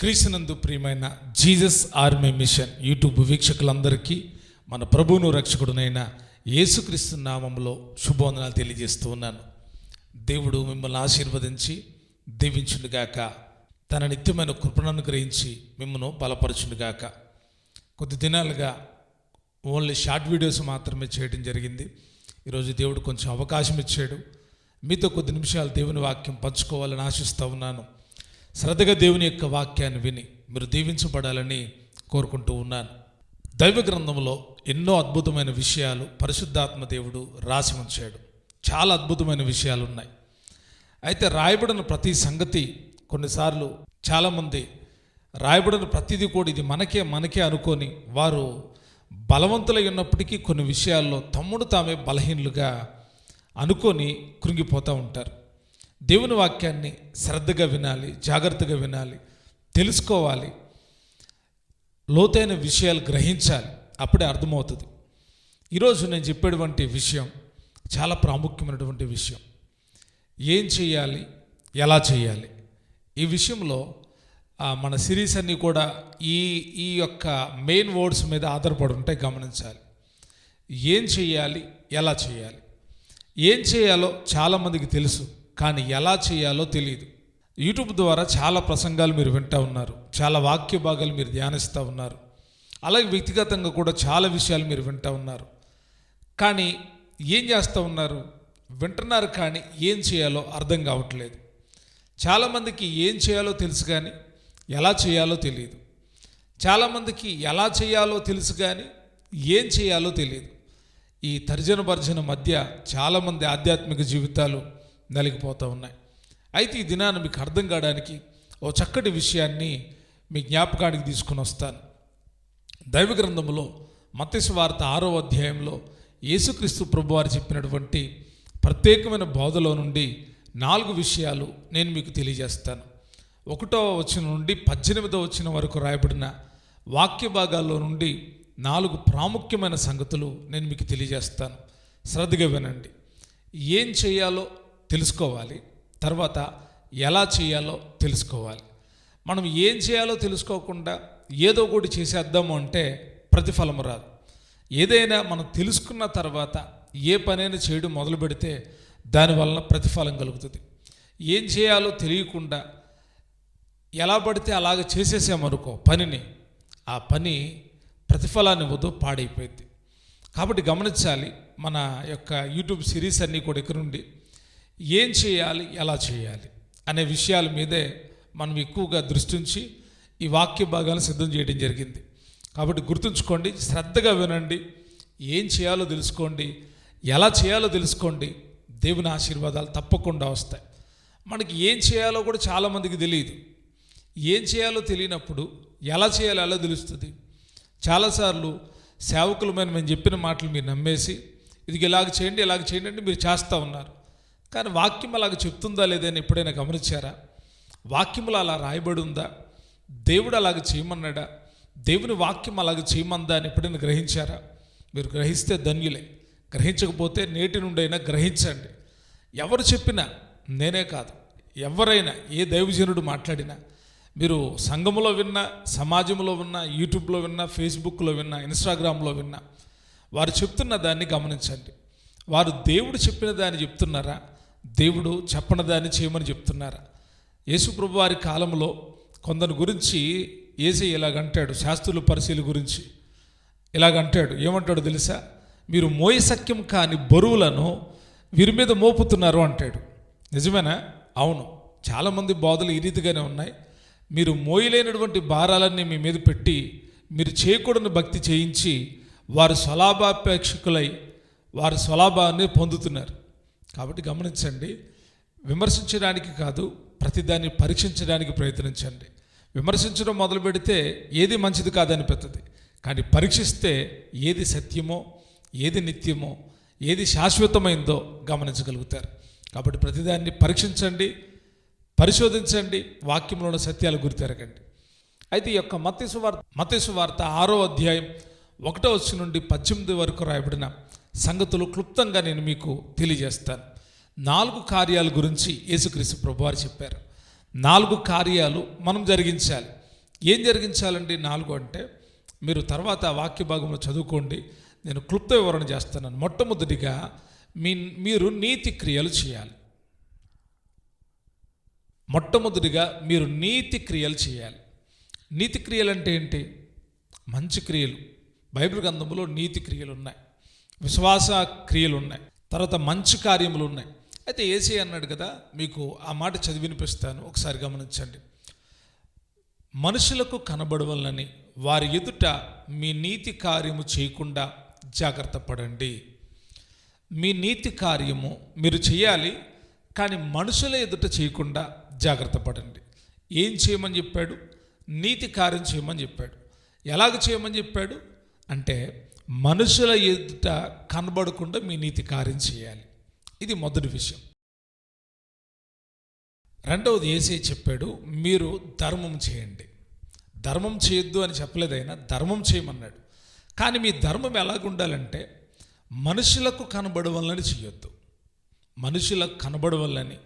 క్రీస్తునందు ప్రియమైన Jesus army machine YouTube వీక్షకులందరికీ మన ప్రభువును రక్షకుడునైన యేసుక్రీస్తు నామంలో శుభవందనాలు తెలియజేస్తూ ఉన్నాను. దేవుడు మిమ్మల్ని ఆశీర్వదించి దీవించునుగాక. తన నిత్యమైన కృపణను గ్రహించి మిమ్మల్ని బలపరచునుగాక. కొద్ది దినాలుగా ఓన్లీ షార్ట్ వీడియోస్ మాత్రమే చేయడం జరిగింది. ఈరోజు దేవుడు కొంచెం అవకాశం ఇచ్చాడు. మీతో కొద్ది నిమిషాలు దేవుని వాక్యం పంచుకోవాలని ఆశిస్తూ ఉన్నాను. శ్రద్ధగా దేవుని యొక్క వాక్యాన్ని విని మీరు దీవించబడాలని కోరుకుంటూ ఉన్నాను. దైవ గ్రంథంలో ఎన్నో అద్భుతమైన విషయాలు పరిశుద్ధాత్మ దేవుడు రాసి ఉంచాడు. చాలా అద్భుతమైన విషయాలు ఉన్నాయి. అయితే రాయబడిన ప్రతి సంగతి కొన్నిసార్లు చాలామంది రాయబడిన ప్రతిదీ కూడా ఇది మనకే మనకే అనుకొని వారు బలవంతులై ఉన్నప్పటికీ కొన్ని విషయాల్లో తమ్ముడు తామే బలహీనులుగా అనుకొని కృంగిపోతూ ఉంటారు. దేవుని వాక్యాన్ని శ్రద్ధగా వినాలి జాగ్రత్తగా వినాలి తెలుసుకోవాలి. లోతైన విషయాలు గ్రహించాలి. అప్పుడే అర్థమవుతుంది. ఈరోజు నేను చెప్పేటువంటి విషయం చాలా ప్రాముఖ్యమైనటువంటి విషయం. ఏం చేయాలి? ఎలా చేయాలి? ఈ విషయంలో మన సిరీస్ అన్నీ కూడా ఈ ఈ యొక్క మెయిన్ వర్డ్స్ మీద ఆధారపడి ఉంటాయి గమనించాలి. ఏం చేయాలి? ఎలా చేయాలి? ఏం చేయాలో చాలామందికి తెలుసు. కానీ ఎలా చేయాలో తెలియదు యూట్యూబ్ ద్వారా చాలా ప్రసంగాలు మీరు వింటూ ఉన్నారు. చాలా వాక్య భాగాలు మీరు ధ్యానిస్తూ ఉన్నారు. అలాగే వ్యక్తిగతంగా కూడా చాలా విషయాలు మీరు వింటూ ఉన్నారు. కానీ ఏం చేస్తూ ఉన్నారు? వింటున్నారు కానీ ఏం చేయాలో అర్థం కావట్లేదు. చాలామందికి ఏం చేయాలో తెలుసు కానీ ఎలా చేయాలో తెలియదు చాలామందికి ఎలా చేయాలో తెలుసు కానీ ఏం చేయాలో తెలియదు ఈ తర్జన భర్జన మధ్య చాలామంది ఆధ్యాత్మిక జీవితాలు నలిగిపోతూ ఉన్నాయి. అయితే ఈ దినాన్ని మీకు అర్థం కావడానికి ఓ చక్కటి విషయాన్ని మీ జ్ఞాపకానికి తీసుకుని వస్తాను. దైవ గ్రంథంలో మత్స్య వార్త ఆరో అధ్యాయంలో యేసుక్రీస్తు ప్రభువారు చెప్పినటువంటి ప్రత్యేకమైన బోధలో నుండి నాలుగు విషయాలు నేను మీకు తెలియజేస్తాను. ఒకటో వచ్చిన నుండి పద్దెనిమిదో వచ్చిన వరకు రాయబడిన వాక్య భాగాల్లో నుండి నాలుగు ప్రాముఖ్యమైన సంగతులు నేను మీకు తెలియజేస్తాను. శ్రద్ధగా వినండి. ఏం చేయాలో తెలుసుకోవాలి. తర్వాత ఎలా చేయాలో తెలుసుకోవాలి. మనం ఏం చేయాలో తెలుసుకోకుండా ఏదో ఒకటి చేసేద్దాము అంటే ప్రతిఫలం రాదు. ఏదైనా మనం తెలుసుకున్న తర్వాత ఏ పనైనా చేయడం మొదలు పెడితే దానివలన ప్రతిఫలం కలుగుతుంది. ఏం చేయాలో తెలియకుండా ఎలా పడితే అలాగ చేసేసామనుకో పనిని ఆ పని ప్రతిఫలాన్ని ఇవ్వదు పాడైపోయింది కాబట్టి గమనించాలి మన యొక్క యూట్యూబ్ సిరీస్ అన్నీ కూడా ఇక్కడ నుండి ఏం చేయాలి ఎలా చేయాలి అనే విషయాల మీదే మనం ఎక్కువగా దృష్టించి ఈ వాక్య భాగాలను సిద్ధం చేయడం జరిగింది. కాబట్టి గుర్తుంచుకోండి శ్రద్ధగా వినండి ఏం చేయాలో తెలుసుకోండి ఎలా చేయాలో తెలుసుకోండి దేవుని ఆశీర్వాదాలు తప్పకుండా వస్తాయి. మనకి ఏం చేయాలో కూడా చాలామందికి తెలియదు. ఏం చేయాలో తెలియనప్పుడు ఎలా చేయాలో ఎలా తెలుస్తుంది. చాలాసార్లు సేవకులమైన మేము చెప్పిన మాటలు మీరు నమ్మేసి ఇది ఇలాగ చేయండి ఇలాగ చేయండి అంటే మీరు చేస్తూ ఉన్నారు. కానీ వాక్యం అలాగ చెప్తుందా లేదని ఎప్పుడైనా గమనించారా? వాక్యములు అలా రాయబడి ఉందా? దేవుడు అలాగ చేయమన్నాడా? దేవుని వాక్యం అలాగ చేయమందా అని ఎప్పుడైనా గ్రహించారా? మీరు గ్రహిస్తే ధన్యులే. గ్రహించకపోతే నేటి నుండైనా గ్రహించండి. ఎవరు చెప్పినా నేనే కాదు. ఎవరైనా ఏ దైవజనుడు మాట్లాడినా మీరు సంఘములో విన్నా సమాజంలో విన్నా యూట్యూబ్లో విన్నా ఫేస్బుక్లో విన్నా ఇన్స్టాగ్రామ్లో విన్నా వారు చెప్తున్న దాన్ని గమనించండి. వారు దేవుడు చెప్పిన దాన్ని చెప్తున్నారా? దేవుడు చెప్పని దాన్ని చేయమని చెప్తున్నారా. యేసుప్రభు వారి కాలంలో కొందరి గురించి ఏసీ ఇలాగంటాడు శాస్త్రుల పరిశీలి గురించి ఇలాగంటాడు ఏమంటాడు తెలుసా? మీరు మోయసక్యం కాని బరువులను వీరి మీద మోపుతున్నారు అంటాడు. నిజమేనా? అవును. చాలామంది బోధలు ఈ రీతిగానే ఉన్నాయి. మీరు మోయలేనటువంటి భారాలన్నీ మీ మీద పెట్టి మీరు చేయకూడని భక్తి చేయించి వారు స్వలాభాపేక్షకులై వారి స్వలాభాన్ని పొందుతున్నారు. కాబట్టి గమనించండి. విమర్శించడానికి కాదు ప్రతిదాన్ని పరీక్షించడానికి ప్రయత్నించండి. విమర్శించడం మొదలు పెడితే ఏది మంచిది కాదనిపిస్తుంది కానీ పరీక్షిస్తే ఏది సత్యమో ఏది నిత్యమో ఏది శాశ్వతమైందో గమనించగలుగుతారు. కాబట్టి ప్రతిదాన్ని పరీక్షించండి పరిశోధించండి వాక్యంలో ఉన్న సత్యాలు గురితెరగండి. అయితే ఈ యొక్క మత్స్సు వార్త మత్స్సు వార్త ఆరో అధ్యాయం ఒకటో వచ్చి నుండి పద్దెనిమిది వరకు రాయబడిన సంగతులు క్లుప్తంగా నేను మీకు తెలియజేస్తాను. నాలుగు కార్యాల గురించి యేసుక్రీస్తు ప్రభువారు చెప్పారు. నాలుగు కార్యాలు మనం జరిగించాలి. ఏం జరిగించాలండి నాలుగు అంటే మీరు తర్వాత వాక్య భాగంలో చదువుకోండి. నేను క్లుప్త వివరణ చేస్తున్నాను. మొట్టమొదటిగా మీ మీరు నీతి క్రియలు చేయాలి. మొట్టమొదటిగా మీరు నీతి క్రియలు చేయాలి. నీతి క్రియలు అంటే ఏంటి? మంచి క్రియలు. బైబిల్ గ్రంథంలో నీతి క్రియలు ఉన్నాయి. విశ్వాస క్రియలు ఉన్నాయి తర్వాత మంచి కార్యములు ఉన్నాయి అయితే ఏసీ అన్నాడు కదా మీకు ఆ మాట చదివి వినిపిస్తాను ఒకసారి గమనించండి. మనుషులకు కనబడవలనని వారి ఎదుట మీ నీతి కార్యము చేయకుండా జాగ్రత్త పడండి. మీ నీతి కార్యము మీరు చేయాలి కానీ మనుషుల ఎదుట చేయకుండా జాగ్రత్త పడండి. ఏం చేయమని చెప్పాడు? నీతి కార్యం చేయమని చెప్పాడు. ఎలాగ చేయమని చెప్పాడు? అంటే మనుషుల ఎదుట కనబడకుండా మీ నీతి కార్యం చేయాలి. ఇది మొదటి విషయం. రెండవది ఏసీ చెప్పాడు మీరు ధర్మం చేయండి. ధర్మం చేయొద్దు అని చెప్పలేదు ఆయన ధర్మం చేయమన్నాడు. కానీ మీ ధర్మం ఎలాగుండాలంటే మనుషులకు కనబడవలని చేయొద్దు మనుషులకు కనబడవలని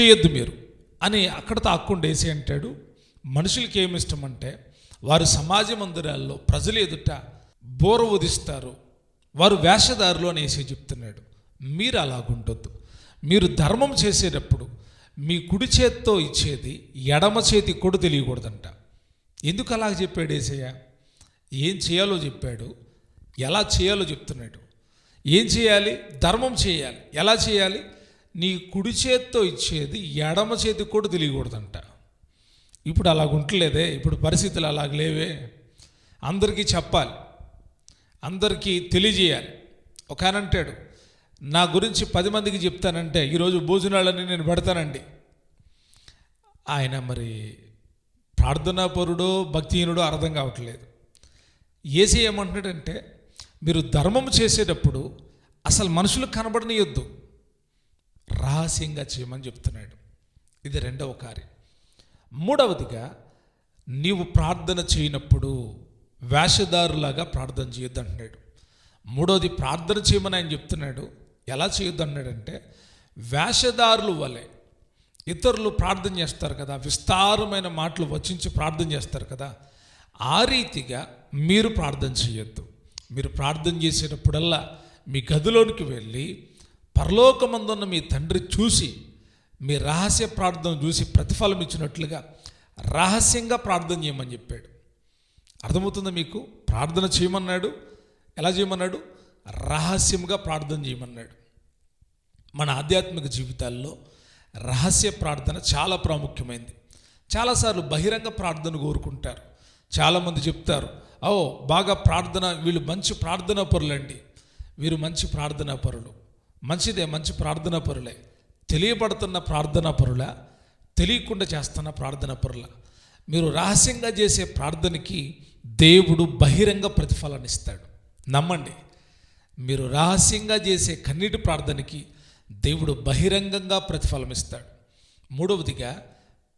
చేయొద్దు మీరు. అని అక్కడతో అక్కుండా వేసి అంటాడు మనుషులకి ఏమి ఇష్టం అంటే వారు సమాజ మందిరాల్లో ప్రజలు ఎదుట బోర ఉదిస్తారు వారు వేషధారులు అనేసి చెప్తున్నాడు. మీరు అలాగుండొద్దు. మీరు ధర్మం చేసేటప్పుడు మీ కుడి చేత్తో ఇచ్చేది ఎడమ చేతి కొడు తెలియకూడదంట. ఎందుకు అలాగ చెప్పాడు ఏసయ్య? ఏం చేయాలో చెప్పాడు. ఎలా చేయాలో చెప్తున్నాడు. ఏం చేయాలి? ధర్మం చేయాలి. ఎలా చేయాలి? నీ కుడి చేత్తో ఇచ్చేది ఎడమ చేతి కూడా తెలియకూడదంట. ఇప్పుడు అలాగ ఉంటలేదే ఇప్పుడు పరిస్థితులు అలాగ లేవే అందరికీ చెప్పాలి. అందరికీ తెలియజేయాలి. ఒక ఆయన అంటాడు నా గురించి పది మందికి చెప్తానంటే ఈరోజు భోజనాలని నేను పెడతానండి. ఆయన మరి ప్రార్థనాపరుడో భక్తిహీనుడో అర్థం కావట్లేదు. ఏసీ ఏమంటున్నాడంటే మీరు ధర్మం చేసేటప్పుడు అసలు మనుషులు కనబడనియొద్దు. రహస్యంగా చేయమని చెప్తున్నాడు. ఇది రెండవ కార్యం. మూడవదిగా నీవు ప్రార్థన చేయనప్పుడు వేషధారులాగా ప్రార్థన చేయొద్దు అంటున్నాడు మూడవది ప్రార్థన చేయమని ఆయన చెప్తున్నాడు. ఎలా చేయొద్దు అన్నాడంటే వేషధారులు వలె ఇతరులు ప్రార్థన చేస్తారు కదా విస్తారమైన మాటలు వచ్చించి ప్రార్థన చేస్తారు కదా ఆ రీతిగా మీరు ప్రార్థన చేయొద్దు. మీరు ప్రార్థన చేసేటప్పుడల్లా మీ గదిలోనికి వెళ్ళి పరలోకమందున్న మీ తండ్రి చూసి మీ రహస్య ప్రార్థన చూసి ప్రతిఫలం ఇచ్చినట్లుగా రహస్యంగా ప్రార్థన చేయమని చెప్పాడు. అర్థమవుతుందా మీకు? ప్రార్థన చేయమన్నాడు. ఎలా చేయమన్నాడు? రహస్యంగా ప్రార్థన చేయమన్నాడు. మన ఆధ్యాత్మిక జీవితాల్లో రహస్య ప్రార్థన చాలా ప్రాముఖ్యమైంది. చాలాసార్లు బహిరంగ ప్రార్థన కోరుకుంటారు. చాలామంది చెప్తారు ఓ బాగా ప్రార్థన వీళ్ళు మంచి ప్రార్థనా పరులండి. వీరు మంచి ప్రార్థనా పరులు. మంచిదే మంచి ప్రార్థనా పరులే. తెలియబడుతున్న ప్రార్థనా పరుల? తెలియకుండా చేస్తున్న ప్రార్థనా పరుల? మీరు రహస్యంగా చేసే ప్రార్థనకి దేవుడు బహిరంగ ప్రతిఫలాన్ని ఇస్తాడు. నమ్మండి. మీరు రహస్యంగా చేసే కన్నీటి ప్రార్థనకి దేవుడు బహిరంగంగా ప్రతిఫలం ఇస్తాడు. మూడవదిగా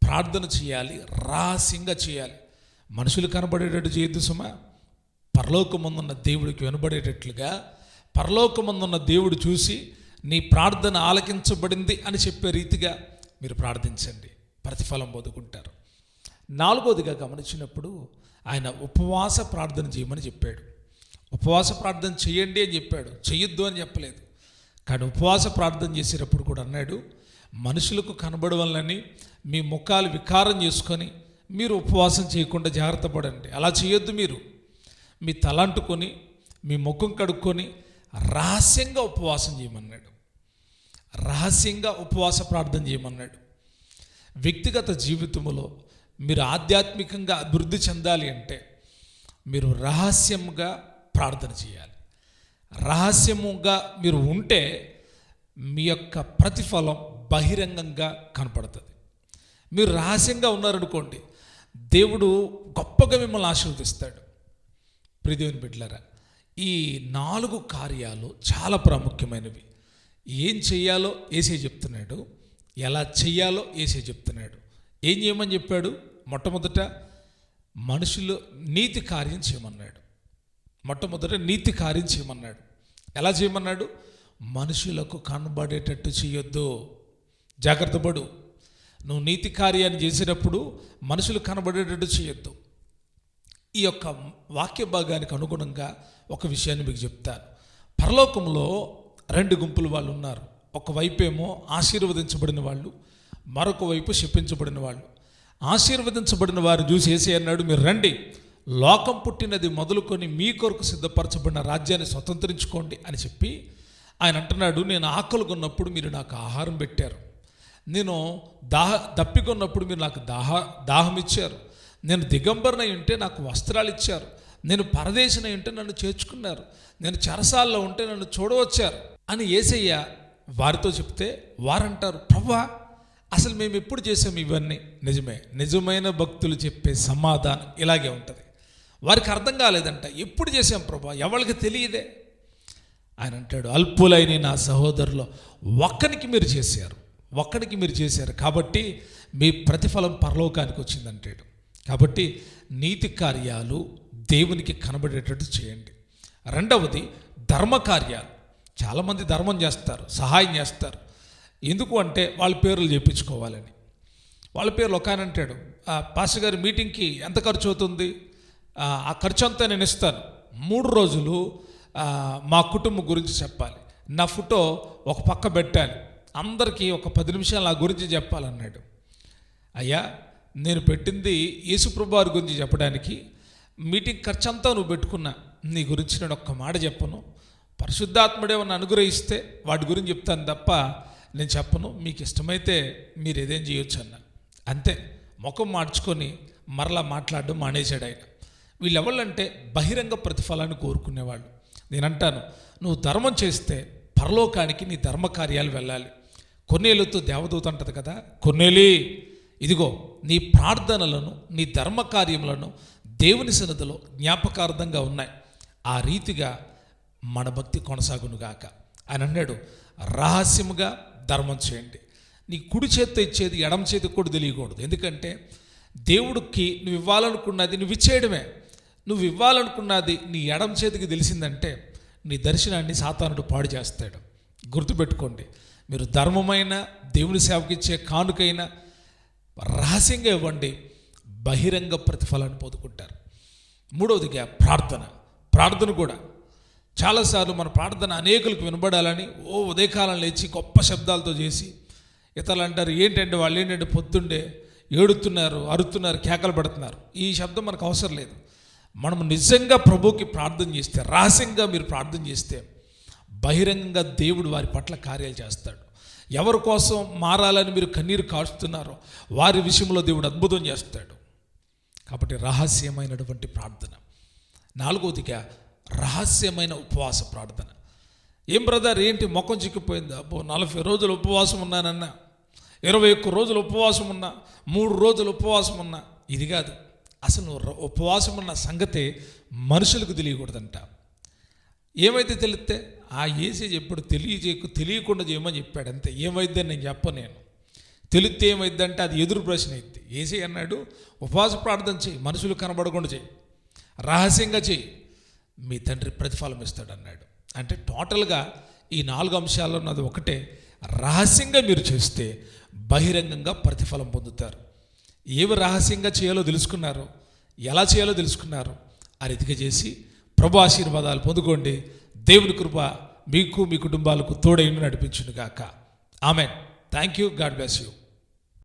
ప్రార్థన చేయాలి రహస్యంగా చేయాలి. మనుషులు కనబడేటట్టు చేయొద్దు సుమా. పరలోకమందున్న దేవుడికి వినబడేటట్లుగా పరలోకమందున్న దేవుడు చూసి నీ ప్రార్థన ఆలకించబడింది అని చెప్పే రీతిగా మీరు ప్రార్థించండి. ప్రతిఫలం పొందుకుంటారు. నాలుగోదిగా గమనించినప్పుడు ఆయన ఉపవాస ప్రార్థన చేయమని చెప్పాడు. ఉపవాస ప్రార్థన చేయండి అని చెప్పాడు. చెయ్యొద్దు అని చెప్పలేదు. కానీ ఉపవాస ప్రార్థన చేసేటప్పుడు కూడా అన్నాడు మనుషులకు కనబడవలని మీ ముఖాలు వికారం చేసుకొని మీరు ఉపవాసం చేయకుండా జాగ్రత్త పడండి. అలా చేయొద్దు మీరు. మీ తలంటుకొని మీ ముఖం కడుక్కొని రహస్యంగా ఉపవాసం చేయమన్నాడు. రహస్యంగా ఉపవాస ప్రార్థన చేయమన్నాడు. వ్యక్తిగత జీవితంలో మీరు ఆధ్యాత్మికంగా అభివృద్ధి చెందాలి అంటే మీరు రహస్యంగా ప్రార్థన చేయాలి. రహస్యముగా మీరు ఉంటే మీ యొక్క ప్రతిఫలం బహిరంగంగా కనపడుతుంది. మీరు రహస్యంగా ఉన్నారనుకోండి దేవుడు గొప్పగా మిమ్మల్ని ఆశీర్వదిస్తాడు. ప్రిదేవుని బిడ్లరా ఈ నాలుగు కార్యాలు చాలా ప్రాముఖ్యమైనవి. ఏం చెయ్యాలో ఏసే చెప్తున్నాడు ఎలా చెయ్యాలో ఏసే చెప్తున్నాడు. ఏం చేయమని చెప్పాడు? మొట్టమొదట మనుషులు నీతి కార్యం చేయమన్నాడు. మొట్టమొదట నీతి కార్యం చేయమన్నాడు. ఎలా చేయమన్నాడు? మనుషులకు కనబడేటట్టు చేయొద్దు. జాగ్రత్త పడు. నువ్వు నీతి కార్యాన్ని చేసేటప్పుడు మనుషులు కనబడేటట్టు చేయొద్దు. ఈ యొక్క వాక్య భాగానికి అనుగుణంగా ఒక విషయాన్ని మీకు చెప్తాను. పరలోకంలో రెండు గుంపులు వాళ్ళు ఉన్నారు. ఒకవైపేమో ఆశీర్వదించబడిన వాళ్ళు మరొక వైపు శపించబడిన వాళ్ళు. ఆశీర్వదించబడిన వారు చూసి ఏసీ అన్నాడు మీరు రండి. లోకం పుట్టినది మొదలుకొని మీ కొరకు సిద్ధపరచబడిన రాజ్యాన్ని స్వతంత్రించుకోండి అని చెప్పి ఆయన అంటున్నాడు నేను ఆకలి కొన్నప్పుడు మీరు నాకు ఆహారం పెట్టారు. నేను దాహ దప్పికొన్నప్పుడు మీరు నాకు దాహ దాహం ఇచ్చారు. నేను దిగంబరనై ఉంటే నాకు వస్త్రాలు ఇచ్చారు. నేను పరదేశినై ఉంటే నన్ను చేర్చుకున్నారు. నేను చెరసాల్లో ఉంటే నన్ను చూడవచ్చారు అని ఏసయ్య వారితో చెప్తే వారంటారు ప్రభా అసలు మేము ఎప్పుడు చేసాం ఇవన్నీ? నిజమే. నిజమైన భక్తులు చెప్పే సమాధానం ఇలాగే ఉంటుంది. వారికి అర్థం కాలేదంట ఎప్పుడు చేసాం ప్రభా? ఎవరికి తెలియదే? ఆయన అంటాడు అల్పులైన నా సహోదరులు ఒక్కడికి మీరు చేశారు. ఒక్కడికి మీరు చేశారు కాబట్టి మీ ప్రతిఫలం పరలోకానికి వచ్చిందంటాడు కాబట్టి నీతి కార్యాలు దేవునికి కనబడేటట్టు చేయండి. రెండవది ధర్మ కార్యాలు. చాలామంది ధర్మం చేస్తారు సహాయం చేస్తారు. ఎందుకు అంటే వాళ్ళ పేర్లు చేయించుకోవాలని వాళ్ళ పేర్లు ఒక ఆయన అంటాడు పాస్టర్ గారి మీటింగ్కి ఎంత ఖర్చు అవుతుంది? "ఆ, ఖర్చు అంతా నేను ఇస్తాను. మూడు రోజులు మా కుటుంబం గురించి చెప్పాలి. నా ఫోటో ఒక పక్క పెట్టాలి. అందరికీ ఒక పది నిమిషాలు నా గురించి చెప్పాలన్నాడు. అయ్యా నేను పెట్టింది యేసుప్రభువారి గురించి చెప్పడానికి మీటింగ్ ఖర్చు అంతా నువ్వు పెట్టుకున్నా. నీ గురించి నేను ఒక్క మాట చెప్పను. పరిశుద్ధాత్ముడేమన్నా అనుగ్రహిస్తే వాటి గురించి చెప్తాను తప్ప నేను చెప్పను మీకు ఇష్టమైతే మీరు ఏదేం చేయొచ్చు అన్న. అంతే ముఖం మార్చుకొని మరలా మాట్లాడడం మానేశాడు ఆయన. వీళ్ళెవళ్ళంటే బహిరంగ ప్రతిఫలాన్ని కోరుకునేవాళ్ళు. నేనంటాను నువ్వు ధర్మం చేస్తే పరలోకానికి నీ ధర్మ కార్యాలు వెళ్ళాలి. కొన్నేళ్ళతో దేవదూత అంటది కదా కొన్నేలి ఇదిగో నీ ప్రార్థనలను నీ ధర్మ కార్యములను దేవుని సన్నదిలో జ్ఞాపకార్థంగా ఉన్నాయి. ఆ రీతిగా మన భక్తి కొనసాగునుగాక. ఆయన అన్నాడు. రహస్యముగా ధర్మం చేయండి. నీ కుడి చేత్తో ఇచ్చేది ఎడమ చేతికి కూడా తెలియకూడదు. ఎందుకంటే దేవుడికి నువ్వు ఇవ్వాలనుకున్నది నువ్వు ఇచ్చేయడమే. నువ్వు ఇవ్వాలనుకున్నది నీ ఎడమ చేతికి తెలిసిందంటే నీ దర్శనాన్ని సాతానుడు పాడు చేస్తాడు. గుర్తుపెట్టుకోండి. మీరు ధర్మమైన దేవుని సేవకి ఇచ్చే కానుకైనా రహస్యంగా ఇవ్వండి. బహిరంగ ప్రతిఫలాన్ని పొందుకుంటారు. మూడవదిగా ప్రార్థన. ప్రార్థన కూడా చాలాసార్లు మన ప్రార్థన అనేకులకు వినబడాలని ఓ ఉదయకాలం లేచి గొప్ప శబ్దాలతో చేసి ఇతరులు అంటారు ఏంటంటే వాళ్ళు ఏంటంటే పొద్దుండే ఏడుతున్నారు అరుతున్నారు కేకలు పడుతున్నారు? ఈ శబ్దం మనకు అవసరం లేదు. మనం నిజంగా ప్రభుకి ప్రార్థన చేస్తే రహస్యంగా మీరు ప్రార్థన చేస్తే బహిరంగంగా దేవుడు వారి పట్ల కార్యాలు చేస్తాడు. ఎవరి కోసం మారాలని మీరు కన్నీరు కాచుతున్నారో వారి విషయంలో దేవుడు అద్భుతం చేస్తాడు. కాబట్టి రహస్యమైనటువంటి ప్రార్థన. నాలుగవదిగా రహస్యమైన ఉపవాస ప్రార్థన. ఏం బ్రదర్ ఏంటి ముఖం చిక్కిపోయింది? అబ్బో నలభై రోజులు ఉపవాసం ఉన్నానన్నా. ఇరవై ఒక్క రోజులు ఉపవాసం ఉన్నా. మూడు రోజులు ఉపవాసం ఉన్నా. ఇది కాదు. అసలు నువ్వు ర- ఉపవాసం ఉన్న సంగతే మనుషులకు తెలియకూడదంట. ఏమైతే తెలిస్తే ఆ ఏసీ ఎప్పుడు తెలియజేయకు తెలియకుండా చేయమని చెప్పాడు. అంతే. ఏమైందని నేను చెప్పను నేను. తెలిస్తే ఏమైందంటే అది ఎదురు ప్రశ్న అయింది ఏసీ అన్నాడు ఉపవాస ప్రార్థన చేయి. మనుషులు కనబడకుండా చేయి. రహస్యంగా చేయి. మీ తండ్రి ప్రతిఫలం ఇస్తాడు అన్నాడు. అంటే టోటల్గా ఈ నాలుగు అంశాల్లో ఉన్నది ఒకటే రహస్యంగా మీరు చేస్తే బహిరంగంగా ప్రతిఫలం పొందుతారు. ఏవి రహస్యంగా చేయాలో తెలుసుకున్నారు ఎలా చేయాలో తెలుసుకున్నారు ఆ రీతిగా చేసి ప్రభు ఆశీర్వాదాలు పొందుకోండి. దేవుని కృప మీకు మీ కుటుంబాలకు తోడైన నడిపించును గాక amen. Thank you God bless you